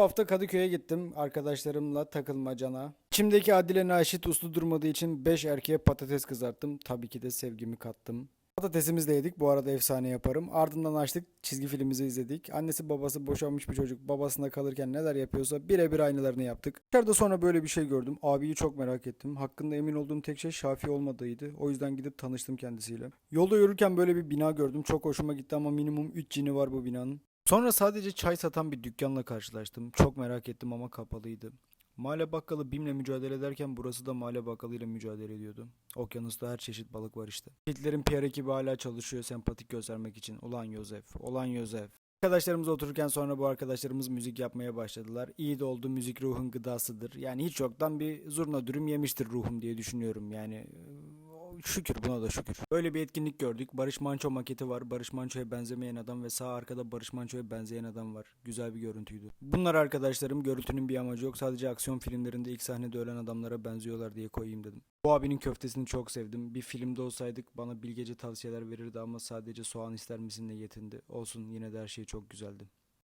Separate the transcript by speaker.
Speaker 1: Bu hafta Kadıköy'e gittim arkadaşlarımla takılmacana. İçimdeki Adile Naşit uslu durmadığı için 5 erkeğe patates kızarttım. Tabii ki de sevgimi kattım. Patatesimizi de yedik. Bu arada efsane yaparım. Ardından açtık. Çizgi filmimizi izledik. Annesi babası boşanmış bir çocuk. Babasına kalırken neler yapıyorsa birebir aynılarını yaptık. Dışarıda sonra böyle bir şey gördüm. Abiyi çok merak ettim. Hakkında emin olduğum tek şey Şafi olmadığıydı. O yüzden gidip tanıştım kendisiyle. Yolda yürürken böyle bir bina gördüm. Çok hoşuma gitti ama minimum 3 cini var bu binanın. Sonra sadece çay satan bir dükkanla karşılaştım. Çok merak ettim ama kapalıydı. Mahalle bakkalı BİM'le mücadele ederken burası da mahalle bakkalıyla mücadele ediyordu. Okyanusta her çeşit balık var işte. Hitler'in PR ekibi hala çalışıyor sempatik göstermek için. Ulan Yosef, ulan Yosef. Arkadaşlarımız otururken sonra bu arkadaşlarımız müzik yapmaya başladılar. İyi de oldu müzik ruhun gıdasıdır. Yani hiç yoktan bir zurna dürüm yemiştir ruhum diye düşünüyorum yani. Şükür buna da şükür. Böyle bir etkinlik gördük. Barış Manço maketi var. Barış Manço'ya benzemeyen adam ve sağ arkada Barış Manço'ya benzeyen adam var. Güzel bir görüntüydü. Bunlar arkadaşlarım. Görüntünün bir amacı yok. Sadece aksiyon filmlerinde ilk sahnede ölen adamlara benziyorlar diye koyayım dedim. Bu abinin köftesini çok sevdim. Bir filmde olsaydık bana bilgece tavsiyeler verirdi ama sadece soğan ister misinle yetindi. Olsun yine de her şey çok güzeldi.